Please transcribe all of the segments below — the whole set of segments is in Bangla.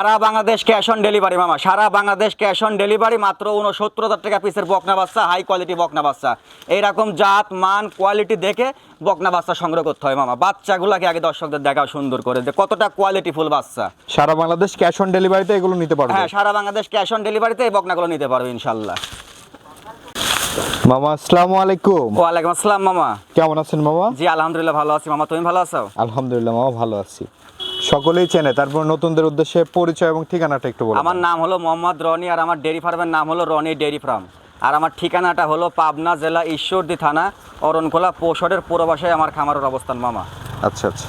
Sara Bangladesh cash on delivery মামা সারা বাংলাদেশ ক্যাশ অন ডেলিভারি মাত্র উনসত্তর হাজার টাকা পিসের বকনা বাচ্চা হাই কোয়ালিটি বকনা বাচ্চা। এইরকম জাত মান কোয়ালিটি দেখে বকনা বাচ্চা সংগ্রহ করতে হয় মামা। বাচ্চাগুলোকে আগে দর্শকদের দেখাও সুন্দর করে যে কতটা কোয়ালিটি ফুল বাচ্চা। সারা বাংলাদেশ ক্যাশ অন ডেলিভারিতে এগুলো নিতে পারবে? হ্যাঁ সারা বাংলাদেশ ক্যাশ অন ডেলিভারিতে এই বকনাগুলো নিতে পারবে ইনশাল্লাহ মামা আসসালামু আলাইকুম। ওয়ালাইকুম আসসালাম মামা। কেমন আছেন মামা? জি আলহামদুলিল্লাহ ভালো আছি মামা তুমি ভালো আছো? আলহামদুলিল্লাহ মামা ভালো আছি। সকলেই চেনে। তারপর নতুনদের উদ্দেশ্যে পরিচয় এবং ঠিকানাটা একটু বলুন। আমার নাম হলো মোহাম্মদ রনি আর আমার ডেয়ারি ফার্মের নাম হলো রনি ডেয়ারি ফার্ম। আর আমার ঠিকানাটা হলো পাবনা জেলা ঈশ্বরদী থানা অরণখোলা পৌষরের পুরোবাসায় আমার খামারের অবস্থান মামা। আচ্ছা আচ্ছা।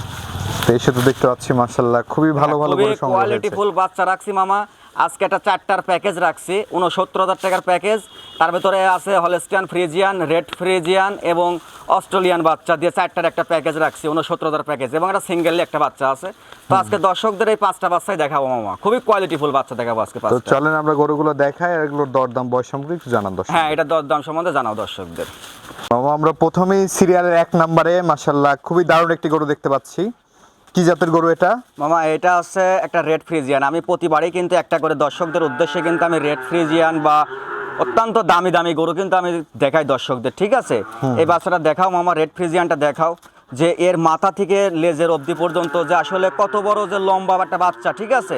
এই তো দেখতে পাচ্ছি মার্শাল্লাহ খুবই ভালো ভালো কোয়ালিটিফুল করে সংগ্রহ কোয়ালিটি ফুল বাচ্চা রাখছি মামা। আজকে একটা চারটার প্যাকেজ রাখছি উনসত্তর হাজার টাকার প্যাকেজ। তার ভেতরে আছে হলেস্টিয়ান ফ্রিজিয়ান রেড ফ্রিজিয়ান এবং অস্ট্রেলিয়ান বাচ্চা দিয়ে চারটার একটা প্যাকেজ রাখছি উনসত্তর হাজার প্যাকেজ এবং একটা সিঙ্গেলি একটা বাচ্চা আছে। তো আজকে দর্শকদের এই পাঁচটা বাচ্চাই দেখাবো মামা। খুবই কোয়ালিটি ফুল বাচ্চা দেখাবো আজকে তো চলেন আমরা গরুগুলো দেখাই আর এগুলোর দরদাম বয়স সম্পর্কে একটু জানান দর্শক হ্যাঁ এটা দরদাম সম্বন্ধে জানাও দর্শকদের। মামা আমরা প্রথমেই সিরিয়ালের এক নম্বরে মার্শাল্লাহ খুবই দারুণ একটি গরু দেখতে পাচ্ছি। কি জাতের গরু এটা? মামা এটা হচ্ছে একটা রেড ফ্রিজিয়ান আমি প্রতিবারই কিন্তু একটা করে দর্শকদের উদ্দেশ্যে কিন্তু আমি রেড ফ্রিজিয়ান বা অত্যন্ত দামি দামি গরু কিন্তু আমি দেখাই দর্শকদের ঠিক আছে? এই বাচ্চাটা দেখাও মামা রেড ফ্রিজিয়ানটা দেখাও যে এর মাথা থেকে লেজের অবধি পর্যন্ত যে আসলে কত বড় যে লম্বা একটা বাচ্চা ঠিক আছে?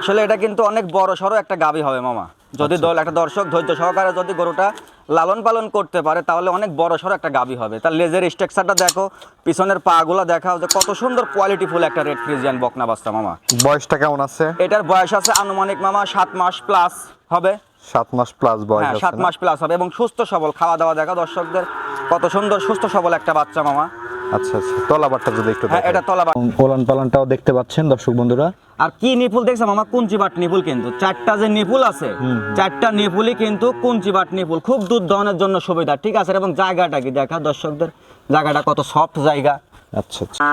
আসলে এটা কিন্তু অনেক বড় সড়ো একটা গাবি হবে মামা। যদি দল একটা দর্শক ধৈর্য সহকারে যদি গরুটা লালন পালন করতে পারে তাহলে অনেক বড় সড়ো একটা গাবি হবে। তার লেজের স্ট্রাকচারটা দেখো পিছনের পাগুলো দেখাও যে কত সুন্দর কোয়ালিটি ফুল একটা রেড ফ্রিজিয়ান বকনা বাচ্চা মামা। বয়সটা কেমন আছে? এটার বয়স আছে আনুমানিক মামা সাত মাস প্লাস হবে। সাত মাস প্লাস বয়স হ্যাঁ সাত মাস প্লাস হবে এবং সুস্থ সবল খাওয়া দাওয়া দেখা দর্শকদের কত সুন্দর সুস্থ সবল একটা বাচ্চা মামা। আচ্ছা আচ্ছা। তলাবারটা যদি একটু হ্যাঁ। এটা তলা বা- ওলান পালনটাও দেখতে পাচ্ছেন দর্শক বন্ধুরা? আর কি নিপুল দেখছ মামা কুঞ্চি বাট নিপুল কিন্তু। চারটা যে নিপুল আছে চারটা নিপুলই কিন্তু কুঞ্চি বাট নিপুল। খুব দুধ দহনের জন্য সুবিধা ঠিক আছে? এবং জায়গাটা কি দেখা? দর্শকদের জায়গাটা কত সফট জায়গা। আচ্ছা আচ্ছা।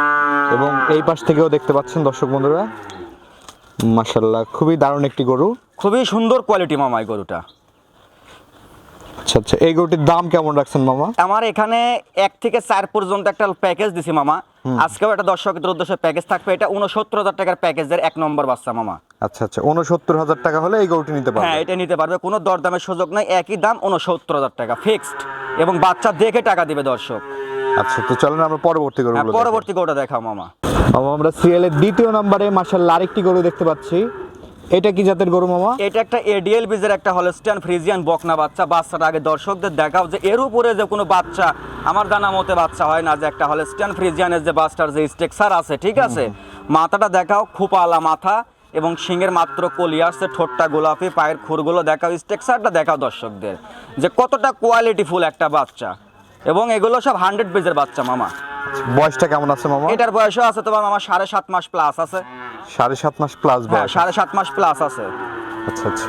এবং এই পাশ থেকেও দেখতে পাচ্ছেন দর্শক বন্ধুরা? মাশাল্লাহ খুবই দারুণ একটি গরু। খুবই সুন্দর কোয়ালিটি মামাই গরুটা। আচ্ছা আচ্ছা এই গরুটির দাম কেমন রাখছেন মামা? আমার এখানে এক থেকে চার পর্যন্ত একটা প্যাকেজ দিছি মামা। আজকেও একটা দর্শকদের উদ্দেশ্যে প্যাকেজ থাকবে। এটা উনসত্তর হাজার টাকার প্যাকেজের এক নম্বর বাচ্চা মামা। আচ্ছা আচ্ছা উনসত্তর হাজার টাকা হলে এই গরুটি নিতে হ্যাঁ এটা নিতে পারবে। কোনো দরদামের সুযোগ নাই। একই দাম উনসত্তর হাজার টাকা ফিক্সড এবং বাচ্চা দেখে টাকা দিবে দর্শক। আচ্ছা তো চলেন আমরা পরবর্তী হ্যাঁ, দেখি। পরবর্তী গরুটা দেখাও মামা। আমরা সিরিয়ালের দ্বিতীয় নম্বরে মাশাল্লাহ আরেকটি গরু দেখতে পাচ্ছি। এটা কি জাতের গরু মামা? এটা একটা এডিএল বিজের একটা হলস্টিয়ান ফ্রিজিয়ান বকনা বাচ্চা। বাচ্চাটা আগে দর্শকদের দেখাও যে এর উপরে যে কোনো বাচ্চা আমার জানা মতে বাচ্চা হয় না যে একটা হলস্টিয়ান ফ্রিজিয়ানের যে বাচ্চার যে স্ট্রেকচার আছে ঠিক আছে? মাথাটা দেখাও খুপালা মাথা এবং শিঙের মাত্র কলি আসছে ঠোঁটটা গোলাপি পায়ের খুরগুলো দেখাও স্ট্রেকচারটা দেখাও দর্শকদের যে কতটা কোয়ালিটি ফুল একটা বাচ্চা। এবং এগুলো সব হান্ড্রেড বেজের বাচ্চা মামা। বয়সটা কেমন আছে মামা? এটার বয়সও আছে তোমার মামা সাড়ে সাত মাস প্লাস আছে। সাড়ে সাত মাস প্লাস হ্যাঁ সাড়ে সাত মাস প্লাস আছে। আচ্ছা আচ্ছা।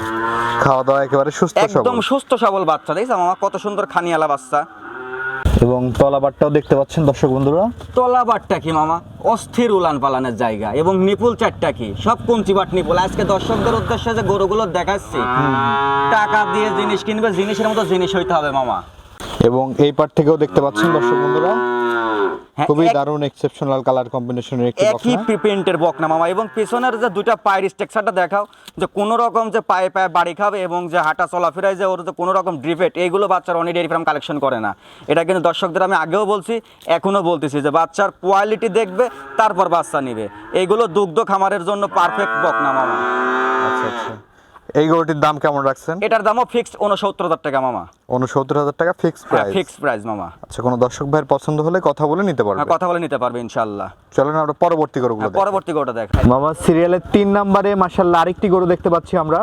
খাওয়া দাওয়া একেবারে সুস্থ একদম সুস্থ সবল বাচ্চা দেখছ মামা কত সুন্দর খানিয়ালা বাচ্চা। এবং তলাবারটাও দেখতে পাচ্ছেন দর্শক বন্ধুরা। তলাবাটটা কি মামা? অস্থির উলান পালানের জায়গা। এবং নিপুল চারটা কি? সব কুঞ্চিবাট নিপুল। আজকে দর্শকদের উদ্দেশ্যে যে গরুগুলো দেখাচ্ছি টাকা দিয়ে জিনিস কিনবে জিনিসের মতো জিনিস হইতে হবে মামা। এবং এই পার থেকেও দেখতে পাচ্ছেন দর্শক বন্ধুরা। খুবই এক- দারুণ এক্সেপশনাল কালার কম্বিনেশনের একটি একই বকনা। প্রিন্টের বকনা মামা। এবং পিছনের যে দুইটা পায়ের স্ট্রাকচারটা দেখাও যে কোনো রকম যে পায়ে পায়ে বাড়ি খাবে এবং যে হাঁটা চলাফেরায় যে ওর যে কোনো রকম ড্রিফেট এইগুলো বাচ্চার অনেক ডেয়ারি ফার্ম কালেকশন করে না। এটা কিন্তু দর্শকদের আমি আগেও বলছি এখনও বলতেছি যে বাচ্চার কোয়ালিটি দেখবে তারপর বাচ্চা নিবে। এইগুলো দুগ্ধ খামারের জন্য পারফেক্ট বকনা মামা। আচ্ছা আচ্ছা। এই গরুটির দাম কেমন রাখছেন? এটার দামও ফিক্সড উনসত্তর হাজার টাকা মামা। উনসত্তর হাজার টাকা ফিক্সড হ্যাঁ প্রাইস ফিক্সড প্রাইস মামা। আচ্ছা কোনো দর্শক ভাইয়ের পছন্দ হলে কথা বলে নিতে পারবে। হ্যাঁ, কথা বলে নিতে পারবে ইনশাল্লাহ চলেন আমরা পরবর্তী গরুগুলো দেখি। পরবর্তী গরুটা দেখ। মামা সিরিয়ালের তিন নম্বরে মাশাল্লাহ আরেকটি গরু দেখতে পাচ্ছি আমরা।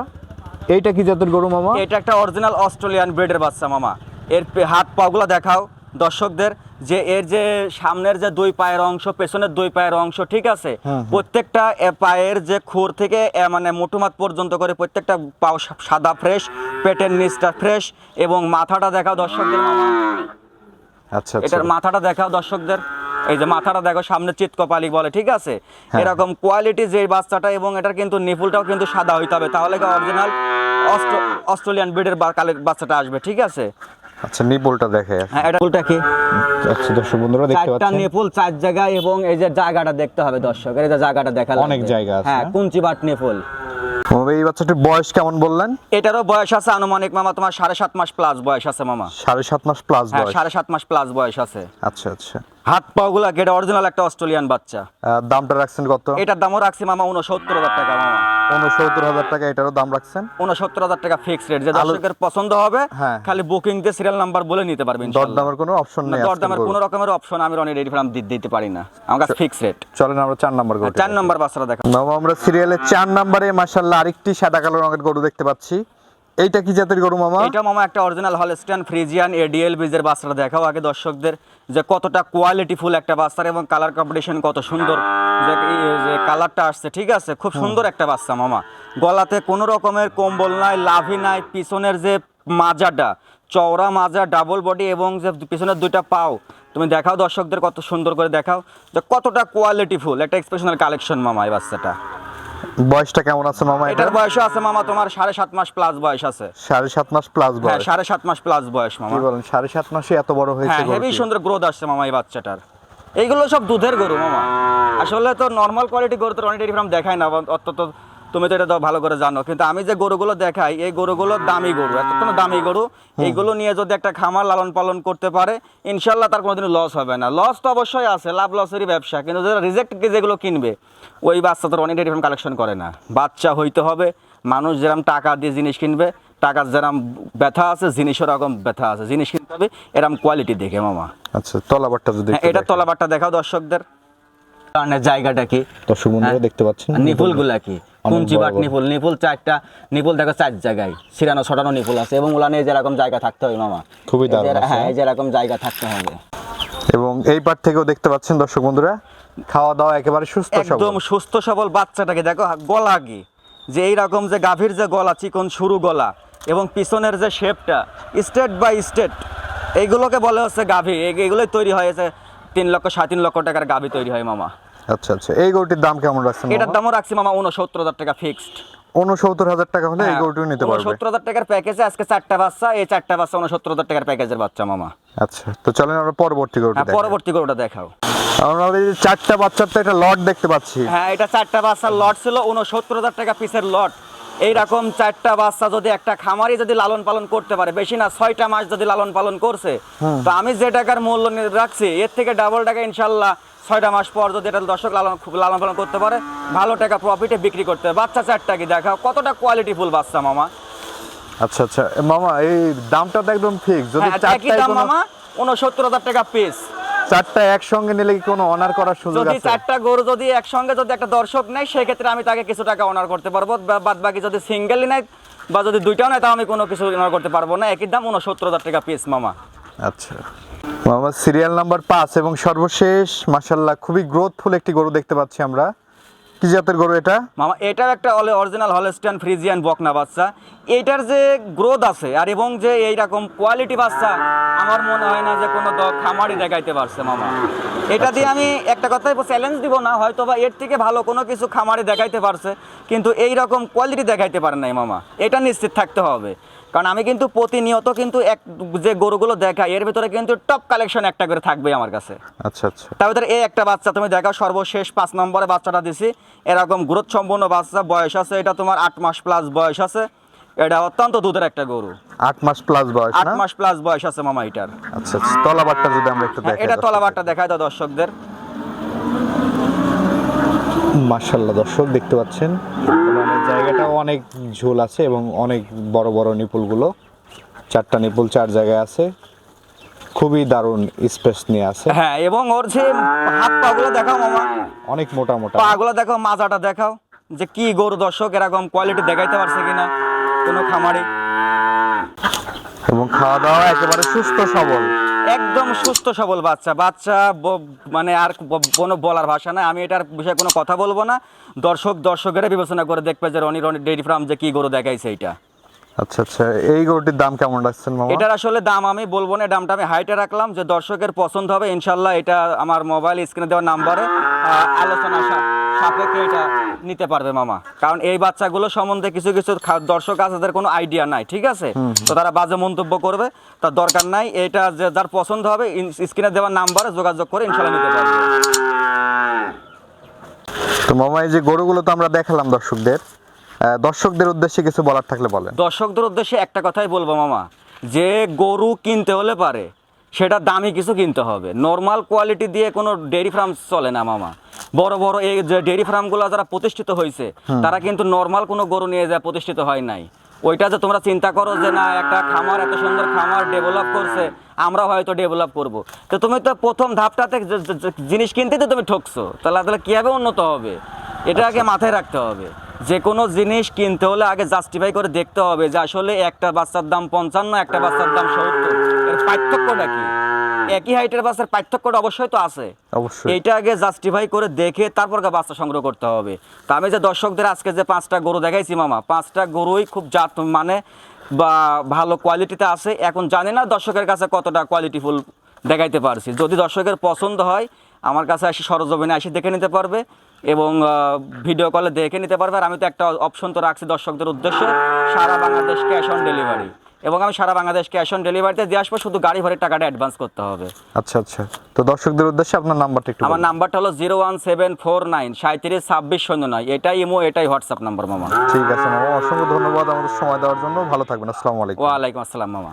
এইটা কি জাতের গরু মামা? এটা একটা অরিজিনাল অস্ট্রেলিয়ান ব্রিডের বাচ্চা মামা। এর হাত পাগুলো দেখাও। দর্শকদের যে এর যে সামনের যে দুই পায়ের অংশ পেছনের দুই পায়ের অংশ ঠিক আছে? প্রত্যেকটা পায়ের যে খুর থেকে মানে মুঠুমাত পর্যন্ত করে প্রত্যেকটা পাও সাদা ফ্রেশ পেটের নিচটা ফ্রেশ এবং মাথাটা দেখাও দর্শকদের আচ্ছা আচ্ছা। এটার মাথাটা দেখাও দর্শকদের। এই যে মাথাটা দেখো সামনে চিৎকপালি বলে ঠিক আছে? হ্যাঁ। এরকম কোয়ালিটি যে বাচ্চাটা এবং এটার কিন্তু নিপুলটাও কিন্তু সাদা হইতে হবে তাহলে অরিজিনাল অস্ট্রেলিয়ান ব্রিডের বাচ্চাটা আসবে ঠিক আছে? আচ্ছা নিপলটা দেখে। হ্যাঁ এটা ফুলটা কি? আচ্ছা দর্শক বন্ধুরা দেখতে চারটা পাচ্ছেন। নিপুল চার জায়গায় এবং এই যে জায়গাটা দেখতে হবে দর্শক। এই যে জায়গাটা দেখালাম অনেক জায়গা আছে, হ্যাঁ হ্যাঁ? নিপুল। এই বাচ্চাটির বয়স কেমন বললেন? এটারও বয়স আছে আনুমানিক মামা তোমার সাড়ে সাত মাস প্লাস বয়স আছে মামা। সাড়ে সাত মাস প্লাস হ্যাঁ বয়স। সাড়ে সাত মাস প্লাস বয়স আছে। আচ্ছা আচ্ছা। হাত পাগুলা এটা অরিজিনাল একটা অস্ট্রেলিয়ান বাচ্চা। দামটা রাখছেন কত? এটার দামও রাখছি মামা উনসত্তর হাজার টাকা মামা। উনসত্তর হাজার টাকা এটারও দাম রাখছেন? উনসত্তর হাজার টাকা ফিক্স রেট যে দর্শকের পছন্দ হবে হ্যাঁ। খালি বুকিং দিয়ে সিরিয়াল নাম্বার বলে নিতে পারবেন দরদামের কোনো অপশন নেই দরদামের কোনো রকমের অপশন আমি রনি রেডি ফার্ম দিতে পারি না। আমার কাছে ফিক্স রেট চলেন আমরা চার নাম্বার গরু চার নম্বর বাচ্চাটা দেখা আমরা সিরিয়ালের চার নাম্বারে মাশাল্লাহ আরেকটি সাদা কালো রঙের গরু দেখতে পাচ্ছি। এইটা কি জাতের গরু মামা? এটা মামা একটা অরিজিনাল হলস্টিয়ান ফ্রিজিয়ান এডিএল বীজের বাচ্চাটা দেখাও আগে দর্শকদের যে কতটা কোয়ালিটিফুল একটা বাচ্চার এবং কালার কম্পিটিশন কত সুন্দর। যে যে কালারটা আসছে ঠিক আছে? খুব সুন্দর একটা বাচ্চা মামা। গলাতে কোনো রকমের কম্বল নাই লাভি নাই পিছনের যে মাজাটা চওড়া মাজা ডাবল বডি এবং যে পিছনের দুইটা পাও তুমি দেখাও দর্শকদের কত সুন্দর করে দেখাও যে কতটা কোয়ালিটিফুল একটা এক্সপ্রেশনাল কালেকশন মামা এই বাচ্চাটা। বয়সটা কেমন আছে মামা এটার? বয়স আছে মামা তোমার সাড়ে সাত মাস প্লাস বয়স আছে। সাড়ে সাত মাস প্লাস হ্যাঁ বয়স। সাড়ে সাত মাস প্লাস বয়স মামা। কি বলেন সাড়ে সাত মাসে এত বড় হয়েছে হ্যাঁ হেভি সুন্দর গ্রোথ আসছে মামা এই বাচ্চাটার। এইগুলো সব দুধের গরু মামা। আসলে তো নর্মাল কোয়ালিটি গরু তো অনেক ডেয়ারি ফার্ম দেখায় না অত্যন্ত তুমি তো এটা ভালো করে জানো। কিন্তু আমি যে গরুগুলো দেখাই এই গরুগুলো দামি গরু এত কোনো দামি গরু। এইগুলো নিয়ে যদি একটা খামার লালন পালন করতে পারে ইনশাল্লাহ তার কোনোদিন লস হবে না। লস তো অবশ্যই আছে লাভ লসেরই ব্যবসা। কিন্তু যারা রিজেক্ট যেগুলো কিনবে ওই বাচ্চা তো অনেক ফার্ম কালেকশন করে না। বাচ্চা হইতে হবে মানুষ যেরকম টাকা দিয়ে জিনিস কিনবে টাকার যেরকম ব্যথা আছে জিনিসের রকম ব্যথা আছে। জিনিস কিনতে হবে এরকম কোয়ালিটি দেখে মামা। আচ্ছা তলাবারটা যদি হ্যাঁ, এটা। তলাবারটা দেখাও দর্শকদের। কারণের জায়গাটা কি? দর্শক বন্ধুরা হ্যাঁ। দেখতে পাচ্ছেন। নিপুলগুলা কি? কুঞ্চি বাট নিপুল নিপুল চারটা নিপুল দেখো চার জায়গায়। ছিড়ানো ছটানো নিপুল আছে এবং ওলা নিয়ে যেরকম জায়গা থাকতে হবে মামা। খুবই দারুণ হ্যাঁ যেরকম জায়গা থাকতে হবে। এবং এই পার থেকেও দেখতে পাচ্ছেন দর্শক বন্ধুরা খাওয়া দাওয়া একেবারে সুস্থ একদম সবল সুস্থ সবল বাচ্চাটাকে দেখো গলা কি? যে এইরকম যে গাভীর যে গলা চিকন সরু গলা এবং পিছনের যে শেপটা স্টেট বাই স্টেট এইগুলোকে বলে হচ্ছে গাভী। এগুলোই তৈরি হয়েছে তিন লক্ষ সাড়ে তিন লক্ষ টাকার গাভী তৈরি হয় মামা। আচ্ছা আচ্ছা। এই গরুটির দাম কেমন রাখছেন এটার দামও রাখছি মামা উনসত্তর হাজার টাকা ফিক্সড উনসত্তর হাজার টাকা হলে এই গরুটিও নিতে পারবে। হাজার টাকার প্যাকেজে আজকে চারটা বাচ্চা এই চারটা বাচ্চা উনসত্তর হাজার টাকার প্যাকেজের বাচ্চা মামা। আচ্ছা তো চলেন আমরা পরবর্তী গরুটি হ্যাঁ পরবর্তী গরুটা দেখাও। আমরা এই চারটা বাচ্চার তো একটা লট দেখতে পাচ্ছি। হ্যাঁ এটা চারটা বাচ্চার লট ছিল উনসত্তর হাজার টাকা পিসের লট এইরকম চারটা বাচ্চা যদি একটা খামারি যদি লালন পালন করতে পারে বেশি না ছয়টা মাস যদি লালন পালন করছে তো আমি যে টাকার মূল্য রাখছি এর থেকে ডাবল টাকা ইনশাল্লাহ ছয়টা মাস পর যদি এটা দর্শক লালন খুব লালন পালন করতে পারে ভালো টাকা প্রফিটে বিক্রি করতে পারে। বাচ্চা চারটা কি দেখাও কতটা কোয়ালিটি ফুল বাচ্চা মামা? আচ্ছা আচ্ছা মামা এই দামটা তো একদম ফিক্স যদি হ্যাঁ চারটায় দাম মামা উনসত্তর হাজার টাকা পিস চারটা একসঙ্গে নিলে কি কোনো অনার করার সুযোগ আছে? যদি চারটা গরু যদি একসঙ্গে যদি একটা দর্শক নেয় সেক্ষেত্রে আমি তাকে কিছু টাকা অনার করতে পারব। বাদ বাকি যদি সিঙ্গেলই নেয় বা যদি দুইটাও নেয় তাও আমি কোনো কিছু অনার করতে পারব না। একই দাম উনসত্তর হাজার টাকা পিস মামা। আচ্ছা। মামা সিরিয়াল নাম্বার পাঁচ এবং সর্বশেষ মাশাল্লাহ খুবই গ্রোথফুল একটি গরু দেখতে পাচ্ছি আমরা। কি জাতের গরু এটা? মামা এটাও একটা অলে অরিজিনাল হলস্টাইন ফ্রিজিয়ান বকনা বাচ্চা। এইটার যে গ্রোথ আছে আর এবং যে এইরকম কোয়ালিটি বাচ্চা আমার মনে হয় না যে কোনো দ- খামারই দেখাইতে পারছে মামা। এটা দিয়ে আমি একটা কথাই চ্যালেঞ্জ দিব না হয়তো বা এর থেকে ভালো কোনো কিছু খামারে দেখাইতে পারছে কিন্তু এই রকম কোয়ালিটি দেখাইতে পারে নাই মামা। এটা নিশ্চিত থাকতে হবে। কারণ আমি কিন্তু প্রতিনিয়ত কিন্তু এক যে গরুগুলো দেখাই এর ভিতরে কিন্তু টপ কালেকশন একটা করে থাকবে আমার কাছে। আচ্ছা আচ্ছা। তার ভিতরে এই একটা বাচ্চা তুমি দেখাও সর্বশেষ পাঁচ নম্বরে বাচ্চাটা দিছি। এরকম গ্রোথ সম্পন্ন বাচ্চা বয়স আছে এটা তোমার আট মাস প্লাস বয়স আছে। এটা অত্যন্ত দুধের একটা গরু। আট মাস প্লাস বয়স আট মাস প্লাস বয়স আছে মামা এটার। আচ্ছা আচ্ছা তলাবারটা যদি আমরা একটু হ্যাঁ, দেখাই এটা তলাবারটা দেখায় দাও দর্শকদের। মাশাল্লাহ দর্শক দেখতে পাচ্ছেন? জায়গাটাও অনেক ঝোল আছে এবং অনেক বড় বড় নিপুলগুলো। চারটা নিপুল চার জায়গায় আছে। খুবই দারুণ স্পেস নিয়ে আছে। হ্যাঁ এবং ওর যে হাত পা গুলো দেখাও মামা। অনেক মোটা মোটা। পা গুলো দেখাও মাজাটা দেখাও যে কি গরু দর্শক এরকম কোয়ালিটি দেখাইতে পারছে কিনা কোনো খামারে। এবং খাওয়া দাওয়া একেবারে সুস্থ সবল। একদম সুস্থ সবল বাচ্চা। বাচ্চা মানে আর কোনো বলার ভাষা নাই। আমি এটার বিষয়ে কোনো কথা বলব না। দর্শক দর্শকেরা বিবেচনা করে দেখবে যে রনি রনি ডেইরি ফার্ম যে কি গরু দেখাইছে এটা আচ্ছা আচ্ছা এই গরুটির দাম কেমন রাখছেন মামা? এটার আসলে দাম আমি বলব না দামটা আমি হাইটে রাখলাম। যে দর্শকের পছন্দ হবে ইনশাল্লাহ এটা আমার মোবাইল স্ক্রিনে দেওয়া নাম্বারে আলোচনা সাপেক্ষে এটা নিতে পারবে মামা। কারণ এই বাচ্চাগুলো সম্বন্ধে কিছু কিছু দর্শক আছে যাদের কোনো আইডিয়া নাই ঠিক আছে? তো তারা বাজে মন্তব্য করবে তার দরকার নাই। এটা যার পছন্দ হবে স্ক্রিনে দেওয়া নাম্বারে যোগাযোগ করে ইনশাল্লাহ নিতে পারবে। তো মামা এই যে গরুগুলো তো আমরা দেখালাম দর্শকদের। দর্শকদের উদ্দেশ্যে কিছু বলার থাকলে বলেন। দর্শকদের উদ্দেশ্যে একটা কথাই বলব মামা যে গরু কিনতে হলে পারে সেটা দামি কিছু কিনতে হবে। নর্মাল কোয়ালিটি দিয়ে কোনো ডেয়ারি ফার্ম চলে না মামা। বড় বড় এই যে ডেয়ারি ফার্মগুলো যারা প্রতিষ্ঠিত হয়েছে তারা কিন্তু নর্মাল কোনো গরু নিয়ে যায় প্রতিষ্ঠিত হয় নাই। ওইটা যে তোমরা চিন্তা করো যে না একটা খামার এত সুন্দর খামার ডেভেলপ করছে আমরা হয়তো ডেভেলপ করব। তো তুমি তো প্রথম ধাপটাতে জিনিস কিনতে তো তুমি ঠকছো। তাহলে তাহলে কীভাবে উন্নত হবে? এটা আগে মাথায় রাখতে হবে। যে কোনো জিনিস কিনতে হলে আগে জাস্টিফাই করে দেখতে হবে যে আসলে একটা বাচ্চার দাম পঞ্চান্ন একটা বাচ্চার দাম সত্তর। পার্থক্যটা কি একই হাইটের বাচ্চার পার্থক্যটা অবশ্যই তো আছে। অবশ্যই। এইটা আগে জাস্টিফাই করে দেখে তারপর বাচ্চা সংগ্রহ করতে হবে। তা আমি যে দর্শকদের আজকে যে পাঁচটা গরু দেখাইছি মামা পাঁচটা গরুই খুব জাত মানে বা ভালো কোয়ালিটিতে আছে। এখন জানি না দর্শকের কাছে কতটা কোয়ালিটিফুল দেখাইতে পারছি। যদি দর্শকের পছন্দ হয় আমার কাছে এসে সরজমিনে এসে দেখে নিতে পারবে এবং ভিডিও কলে দেখে নিতে পারবে। আর আমি তো একটা অপশন তো রাখছি দর্শকদের উদ্দেশ্যে সারা বাংলাদেশ ক্যাশ অন ডেলিভারি এবং আমি সারা বাংলাদেশ ক্যাশ অন ডেলিভারিতে দিয়ে আসব শুধু গাড়ি ভাড়ার টাকাটা অ্যাডভান্স করতে হবে। আচ্ছা আচ্ছা। তো দর্শকদের উদ্দেশ্যে আপনার নাম্বারটা একটু আমার নাম্বারটা হলো zero one seven four nine সাঁত্রিশ ছাব্বিশ শূন্য নয়। এটাই ইমো এটাই হোয়াটসঅ্যাপ নাম্বার মামা। ঠিক আছে মামা। অসংখ্য ধন্যবাদ আমাদের সময় দেওয়ার জন্য। ভালো থাকবেন। আসসালামু আলাইকুম। ওয়ালাইকুম আসসালাম মামা।